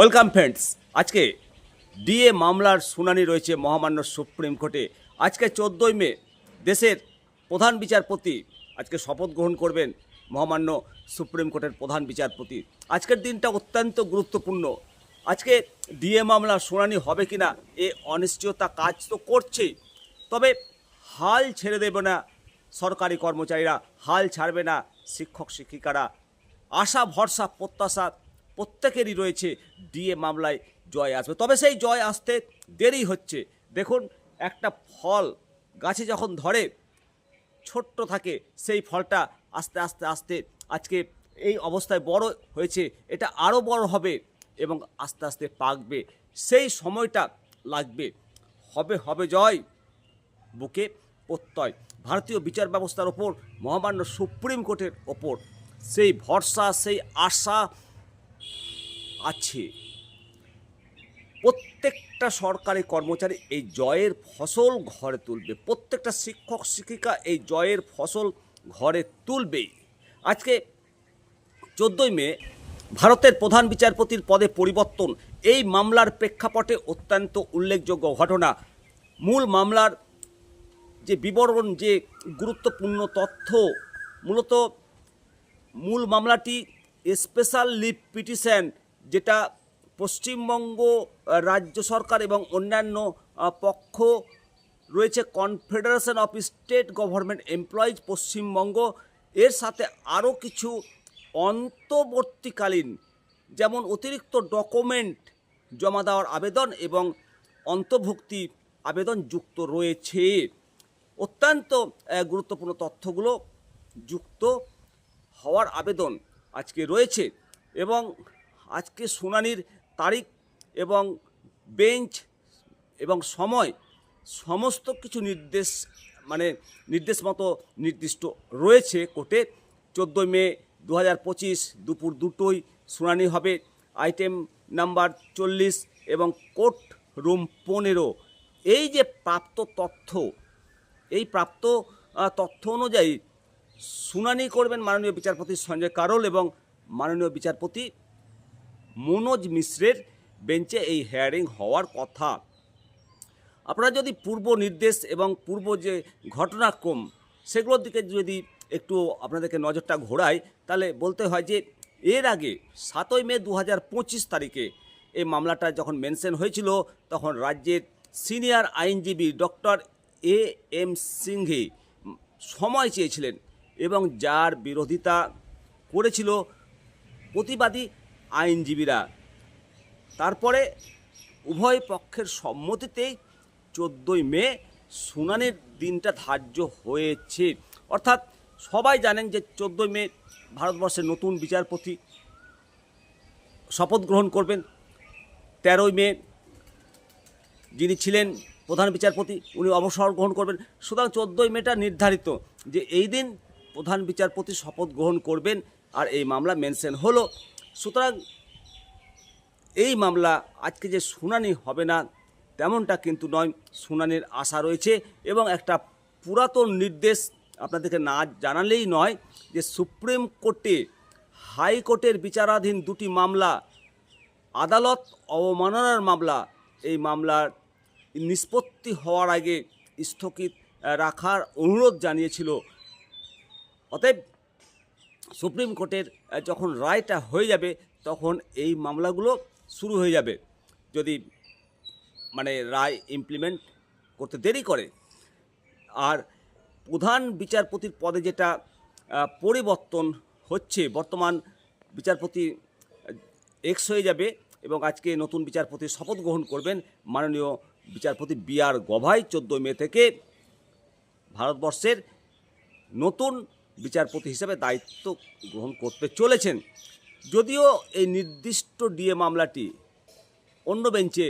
Welcome friends, আজকে DA মামলার শুনানি রয়েছে মহামান্য সুপ্রিম কোর্টে। আজকে চোদ্দোই মে, দেশের প্রধান বিচারপতি আজকে শপথ গ্রহণ করবেন মহামান্য সুপ্রিম কোর্টের প্রধান বিচারপতি। আজকের দিনটা অত্যন্ত গুরুত্বপূর্ণ। আজকে ডিএ মামলার শুনানি হবে কিনা, এ অনিশ্চয়তা কাজ তো করছেই। তবে হাল ছেড়ে দেবে না সরকারি কর্মচারীরা, হাল ছাড়বে না শিক্ষক শিক্ষিকারা আশা, ভরসা, প্রত্যাশা প্রত্যেকেরই রয়েছে ডিএ মামলায় জয় আসবে। তবে সেই জয় আসতে দেরি হচ্ছে। দেখুন, একটা ফল গাছে যখন ধরে, ছোট্ট থাকে, সেই ফলটা আস্তে আস্তে আস্তে আজকে এই অবস্থায় বড় হয়েছে। এটা আরও বড় হবে এবং আস্তে আস্তে পাকবে। সেই সময়টা লাগবে। হবে হবে জয়, বুকে প্রত্যয়। ভারতীয় বিচার ব্যবস্থার ওপর, মহামান্য সুপ্রিম কোর্টের ওপর। সেই ভরসা, সেই আশা আছে। প্রত্যেকটা সরকারি কর্মচারী এই জয়ের ফসল ঘরে তুলবে। প্রত্যেকটা শিক্ষক, শিক্ষিকা এই জয়ের ফসল ঘরে তুলবেই আজকে চোদ্দোই মে, ভারতের প্রধান বিচারপতির পদে পরিবর্তন। এই মামলার প্রেক্ষাপটে অত্যন্ত উল্লেখযোগ্য ঘটনা। মূল মামলার যে বিবরণ, যে গুরুত্বপূর্ণ তথ্য, মূলত মূল মামলাটি স্পেশাল লিভ পিটিশন যেটা পশ্চিমবঙ্গ রাজ্য সরকার এবং অন্যান্য পক্ষ রয়েছে confederation of state government employees Paschimbanga. এর সাথে আরও কিছু অন্তর্বর্তীকালীন, যেমন অতিরিক্ত ডকুমেন্ট জমা দেওয়ার আবেদন এবং অন্তর্ভুক্তি আবেদন যুক্ত রয়েছে। অত্যন্ত গুরুত্বপূর্ণ তথ্যগুলো যুক্ত হওয়ার আবেদন আজকে রয়েছে এবং আজকে শুনানির তারিখ এবং বেঞ্চ এবং সময় সমস্ত কিছু নির্দেশ মানে নির্দেশ মতো নির্দিষ্ট রয়েছে কোর্টে। চোদ্দোই মে দু হাজার পঁচিশ দুপুর দুটোই শুনানি হবে। আইটেম নাম্বার চল্লিশ এবং কোর্ট রুম পনেরো। এই যে প্রাপ্ত তথ্য, এই প্রাপ্ত তথ্য অনুযায়ী শুনানি করবেন মাননীয় বিচারপতি সঞ্জয় কারোল এবং মাননীয় বিচারপতি মনোজ মিশ্রের বেঞ্চে এই হেয়ারিং হওয়ার কথা। আপনারা যদি পূর্ব নির্দেশ এবং পূর্ব যে ঘটনাক্রম, সেগুলোর দিকে যদি একটু আপনাদেরকে নজরটা ঘোরাই, তাহলে বলতে হয় যে এর আগে সাতই মে দু হাজার পঁচিশ তারিখে এই মামলাটা যখন মেনশন হয়েছিল, তখন রাজ্যের সিনিয়র আইনজীবী ডক্টর এ এম সিংহে সময় চেয়েছিলেন এবং যার বিরোধিতা করেছিল প্রতিবাদী আইনজীবীরা। তারপরে উভয় পক্ষের সম্মতিতেই চোদ্দোই মে শুনানির দিনটা ধার্য হয়েছে। অর্থাৎ সবাই জানেন যে চোদ্দোই মে ভারতবর্ষের নতুন বিচারপতি শপথ গ্রহণ করবেন। তেরোই মে যিনি ছিলেন প্রধান বিচারপতি, উনি অবসর গ্রহণ করবেন। সুতরাং চোদ্দোই মেটা নির্ধারিত যে এই দিন প্রধান বিচারপতি শপথ গ্রহণ করবেন আর এই মামলা মেনশন হলো। সুতরাং এই মামলা আজকে যে শুনানি হবে না, তেমনটা কিন্তু নয়। শুনানির আশা রয়েছে এবং একটা পুরাতন নির্দেশ আপনাদেরকে না জানালেই নয় যে সুপ্রিম কোর্টে হাইকোর্টের বিচারাধীন দুটি মামলা, আদালত অবমাননার মামলা, এই মামলার নিষ্পত্তি হওয়ার আগে স্থগিত রাখার অনুরোধ জানিয়েছিল। অতএব সুপ্রিম কোর্টের যখন রায়টা হয়ে যাবে, তখন এই মামলাগুলো শুরু হয়ে যাবে। যদি মানে রায় ইমপ্লিমেন্ট করতে দেরি করে। আর প্রধান বিচারপতির পদে যেটা পরিবর্তন হচ্ছে, বর্তমান বিচারপতি এক্স হয়ে যাবে এবং আজকে নতুন বিচারপতি শপথ গ্রহণ করবেন মাননীয় বিচারপতি বি আর গভাই, চোদ্দোই মে থেকে ভারতবর্ষের নতুন বিচারপতি হিসেবে দায়িত্ব গ্রহণ করতে চলেছেন। যদিও এই নির্দিষ্ট ডিএ মামলাটি অন্য বেঞ্চে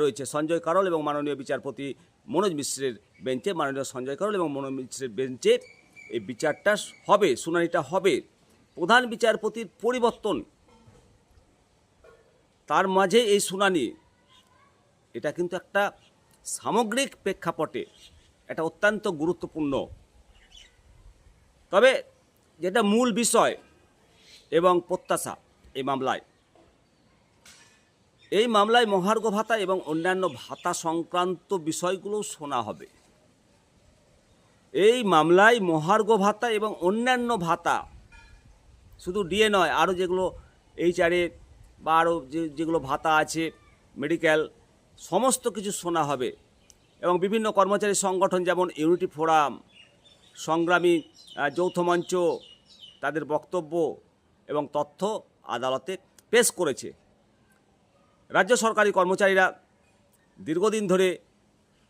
রয়েছে সঞ্জয় কারল এবং মাননীয় বিচারপতি মনোজ মিশ্রের বেঞ্চে। মাননীয় সঞ্জয় কারল এবং মনোজ মিশ্রের বেঞ্চে এই বিচারটা হবে, শুনানিটা হবে। প্রধান বিচারপতির পরিবর্তন, তার মাঝে এই শুনানি, এটা কিন্তু একটা সামগ্রিক প্রেক্ষাপটে, এটা অত্যন্ত গুরুত্বপূর্ণ। তবে যেটা মূল বিষয় এবং প্রত্যাশা এই মামলায় এই মামলায় মহার্ঘ ভাতা এবং অন্যান্য ভাতা সংক্রান্ত বিষয়গুলো শোনা হবে। এই মামলায় মহার্ঘ ভাতা এবং অন্যান্য ভাতা শুধু ডিএ নয়, আরও যেগুলো এইচআরএ বা আরও যে, যেগুলো ভাতা আছে মেডিকেল সমস্ত কিছু শোনা হবে। এবং বিভিন্ন কর্মচারী সংগঠন যেমন ইউনিটি ফোরাম সংগ্রামী যৌথ মঞ্চ তাদের বক্তব্য এবং তথ্য আদালতে পেশ করেছে। রাজ্য সরকারি কর্মচারীরা দীর্ঘদিন ধরে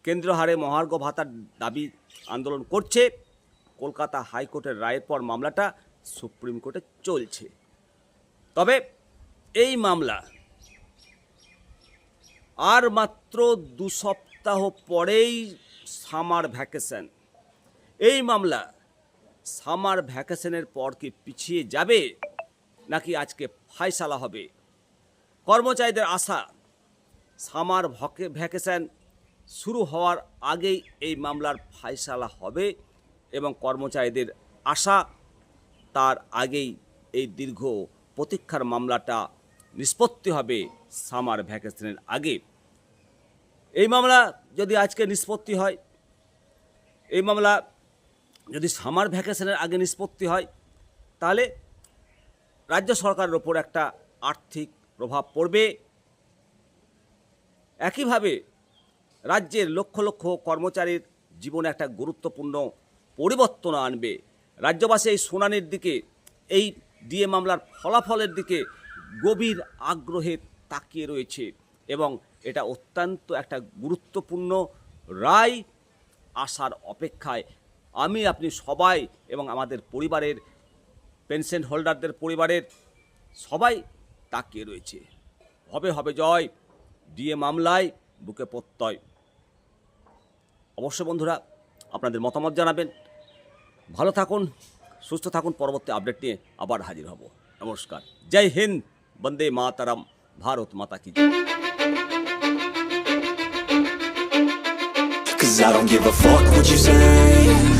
কেন্দ্রীয় হারে মহার্ঘ ভাতার দাবি আন্দোলন করছে। কলকাতা হাইকোর্টের রায়ের পর মামলাটা সুপ্রিম কোর্টে চলছে। তবে এই মামলা আর মাত্র দু সপ্তাহ পরেই সামার ভ্যাকেশন। এই মামলা সামার ভ্যাকেশনের পর কি পিছিয়ে যাবে নাকি আজকে ফায়সালা হবে? কর্মচারীদের আশা, সামার ভ্যাকেশন শুরু হওয়ার আগেই এই মামলার ফায়সালা হবে এবং কর্মচারীদের আশা, তার আগেই এই দীর্ঘ প্রতীক্ষার মামলাটা নিষ্পত্তি হবে সামার ভ্যাকেশনের আগে। এই মামলা যদি আজকে নিষ্পত্তি হয়, এই মামলা যদি সামার ভ্যাকেশনের আগে নিষ্পত্তি হয়, তাহলে রাজ্য সরকারের ওপর একটা আর্থিক প্রভাব পড়বে। একইভাবে রাজ্যের লক্ষ লক্ষ কর্মচারীর জীবনে একটা গুরুত্বপূর্ণ পরিবর্তন আনবে। রাজ্যবাসী এই শুনানির দিকে, এই ডিএ মামলার ফলাফলের দিকে গভীর আগ্রহে তাকিয়ে রয়েছে এবং এটা অত্যন্ত একটা গুরুত্বপূর্ণ রায় আসার অপেক্ষায় আমি, আপনি সবাই এবং আমাদের পরিবারের পেনশন হোল্ডারদের পরিবারের সবাই তাকিয়ে রয়েছে। হবে হবে জয়, ডিএ মামলায় বুকে প্রত্যয়। অবশ্য বন্ধুরা, আপনাদের মতামত জানাবেন। ভালো থাকুন, সুস্থ থাকুন, পরবর্তী আপডেট নিয়ে আবার হাজির হব। নমস্কার। জয় হিন্দ, বন্দে মাতারাম, ভারত মাতা কি I don't give a fuck what you say.